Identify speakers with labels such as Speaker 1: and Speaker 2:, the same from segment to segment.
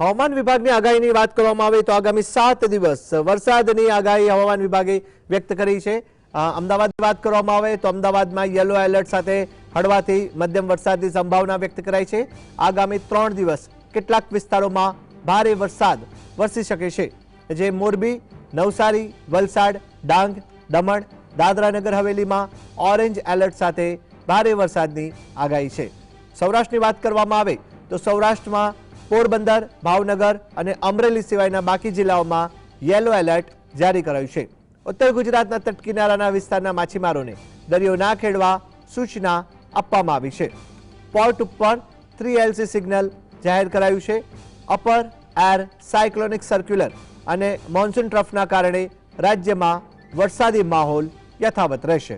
Speaker 1: હવામાન વિભાગની આગાહીની વાત કરવામાં આવે તો આગામી સાત દિવસ વરસાદની આગાહી હવામાન વિભાગે વ્યક્ત કરી છે. અમદાવાદની વાત કરવામાં આવે તો અમદાવાદમાં યલો એલર્ટ સાથે હળવાથી મધ્યમ વરસાદની સંભાવના વ્યક્ત કરાઈ છે. આગામી ત્રણ દિવસ કેટલાક વિસ્તારોમાં ભારે વરસાદ વરસી શકે છે. જે મોરબી, નવસારી, વલસાડ, ડાંગ, દમણ દાદરા નગર હવેલીમાં ઓરેન્જ એલર્ટ સાથે ભારે વરસાદની આગાહી છે. સૌરાષ્ટ્રની વાત કરવામાં આવે તો સૌરાષ્ટ્રમાં પોરબંદર ભાવનગર અને અમરેલી સિવાયના બાકી જિલ્લાઓમાં યેલો એલર્ટ જારી કરાયું છે ઉત્તર ગુજરાતના તટકિનારાના વિસ્તારના માછીમારોને દરિયો ના ખેડવા સૂચના આપવામાં આવી છે પોર્ટ ઉપર થ્રી એલસી સિગ્નલ જાહેર કરાયું છે અપર એર સાયક્લોનિક સર્ક્યુલર અને મોન્સૂન ટ્રફના કારણે રાજ્યમાં વરસાદી માહોલ યથાવત રહેશે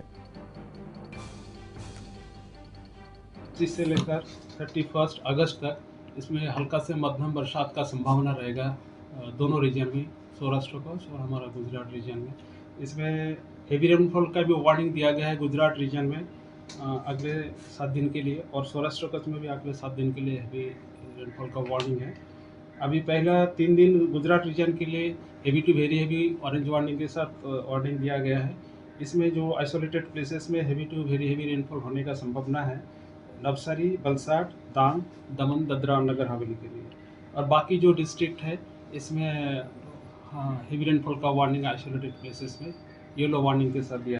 Speaker 2: पच्चीस से लेकर थर्टी फर्स्ट अगस्त तक इसमें हल्का से मध्यम बरसात का संभावना रहेगा दोनों रीजन में, सौराष्ट्र को और हमारा गुजरात रीजन में। इसमें हेवी रेनफॉल का भी वार्निंग दिया गया है गुजरात रीजन में अगले सात दिन के लिए और सौराष्ट्र कच्छ में भी अगले सात दिन के लिए हेवी रेनफॉल का वार्निंग है। अभी पहला तीन दिन गुजरात रीजन के लिए heavy to very heavy orange warning के साथ वार्निंग दिया गया है। इसमें जो आइसोलेटेड प्लेसेस में heavy to very heavy rainfall होने का संभावना है नवसारी, बलसाट, दांग, दमन ददरा और नगर हवेली के लिए। और बाकी जो डिस्ट्रिक्ट है, इसमें हाँ हेवी रेनफॉल का वार्निंग आइसोलेटेड प्लेसेस में येलो वार्निंग के साथ दिया